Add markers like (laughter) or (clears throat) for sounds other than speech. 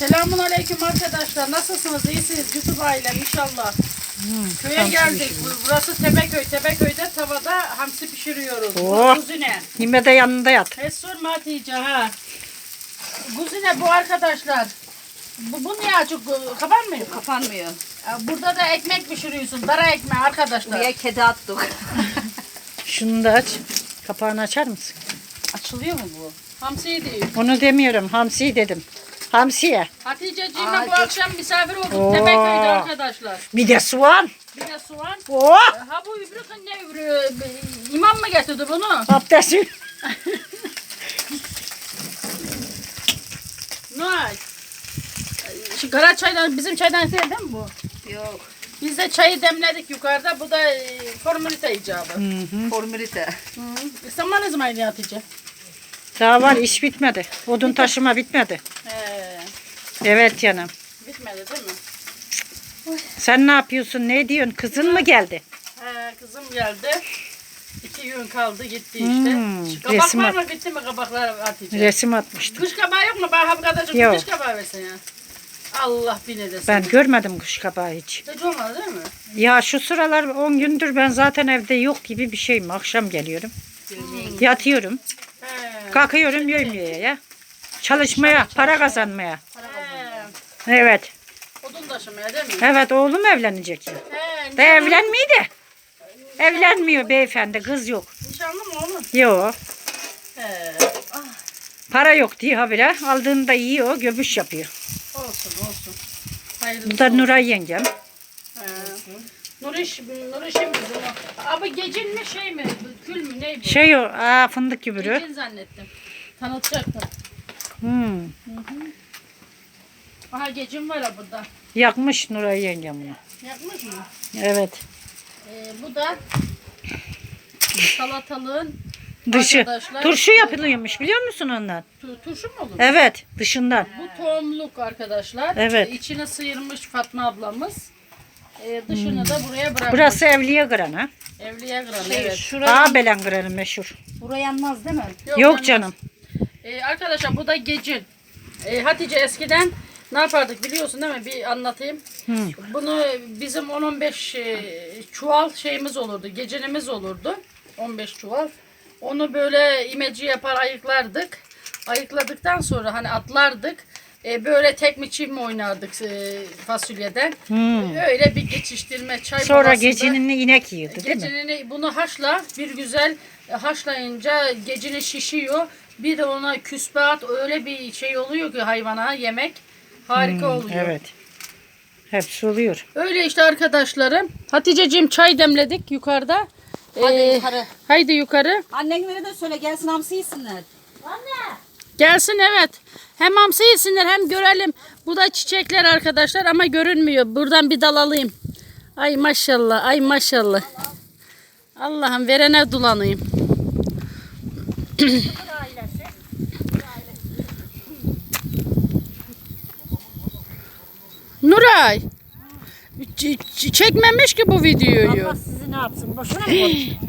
Selamun aleyküm arkadaşlar. Nasılsınız? İyisiniz? YouTube ailem inşallah. Köye geldik. Bu- Burası Tepeköy. Tepeköy'de tavada hamsi pişiriyoruz. Oh. Kuzine. Yine de yanında yat. Hiç sorma Hatice ha. Kuzine bu arkadaşlar. Bu, bu niye açık? Kapanmıyor mu? Kapanmıyor. Burada da ekmek pişiriyorsun. Dara ekmeği arkadaşlar. Buraya kedi attık. (laughs) Şunu da aç. Kapağını açar mısın? Açılıyor mu bu? Hamsiyi değil. Onu demiyorum. Hamsi dedim. Hamsiye. Hatice'ciğimle bu akşam misafir olduk Oo. Tepeköy'de arkadaşlar. Bir de soğan. Bir de soğan. Oh! Ha bu übrükün ne übrüğü? İmam mı getirdi bunu? Abdestim. (laughs) Noy. Şu kara çaydan bizim çaydan değil değil mi bu? Yok. Biz de çayı demledik yukarıda. Bu da e, formalite icabı. Formülite. Hı. İstanbul'a ne zaman Hatice? Daha var iş bitmedi. Odun taşıma bitmedi. He, Evet canım. bitmedi değil mi? Sen ne yapıyorsun? Ne diyorsun? Kızın mı geldi? He, kızım geldi. İki gün kaldı gitti işte. Hmm, Şu kabak resim var at- mı bitti mi kabaklar Hatice? Resim atmıştım. Kış kabağı yok mu? Bana bu kadarcık Yok. kış kabağı versin ya. Allah bile desin. Ben görmedim kuş kabağı hiç. Hiç olmadı değil mi? Ya şu sıralar 10 gündür ben zaten evde yok gibi bir şeyim. Akşam geliyorum. Yatıyorum. He. Kalkıyorum yemeğe ya. Çalışmaya, para kazanmaya. Evet. Odun taşımaya değil mi? Evet oğlum evlenecek. He. De evlenmiyor de. Evlenmiyor beyefendi. Kız yok. Nişanlı mı oğlum? Yok. He. Para yok diye habire. Aldığında yiyor, göbüş yapıyor. Olsun olsun. Hayırlısı Bu da olsun. Nuray yengem. He. Nuriş, Nuriş'im bizim o. Abi gecin mi şey mi? Kül mü ne bu? Şey o, aa, fındık gübürü. Gecin zannettim. Tanıtacaktım. Hmm. Aha gecin var ha burada. Yakmış Nuray yengem bunu. Yapmış mı? Evet. Ee, bu da salatalığın Dışı. Arkadaşlar- Turşu yapılıyormuş biliyor musun ondan? tu- turşu mu olur? Evet, dışından. Bu tohumluk arkadaşlar. Evet. Ee, İçine sıyırmış Fatma ablamız. Ee, dışını da buraya bırakmış. Burası Evliya Kıran ha. Evliya Kıran Şey, evet. şuraya, Ağabelen Kıran'ı meşhur. buraya yanmaz değil mi? Yok yalnız- canım. Ee, arkadaşlar bu da gecin. Ee, Hatice eskiden ne yapardık biliyorsun değil mi? Bir anlatayım. Bunu bizim 10-15 e, çuval şeyimiz olurdu. Gecenimiz olurdu. 15 çuval. Onu böyle imeci yapar ayıklardık. Ayıkladıktan sonra hani atlardık. E, böyle tek mi çift mi oynardık e, fasulyeden. Öyle bir geçiştirme çay Sonra molasında- gecenin inek yiyordu değil mi? Gecenin bunu haşla bir güzel haşlayınca gecini şişiyor. Bir de ona küspe at öyle bir şey oluyor ki hayvana yemek harika oluyor. Hmm, Evet. Hepsi oluyor. Öyle işte arkadaşlarım. Hatice'cim çay demledik yukarıda. Hadi Ee, yukarı. Haydi yukarı. Annenlere de söyle gelsin hamsi yesinler. Gelsin evet. Hem hamsi yesinler hem görelim. Bu da çiçekler arkadaşlar ama görünmüyor. Buradan bir dal alayım. Ay maşallah ay maşallah. Allah'ım verene dulanayım. (clears throat) Nuray. ç- çekmemiş ki bu videoyu. Allah sizi ne yapsın? Boşuna mı? (gasps) (clears throat)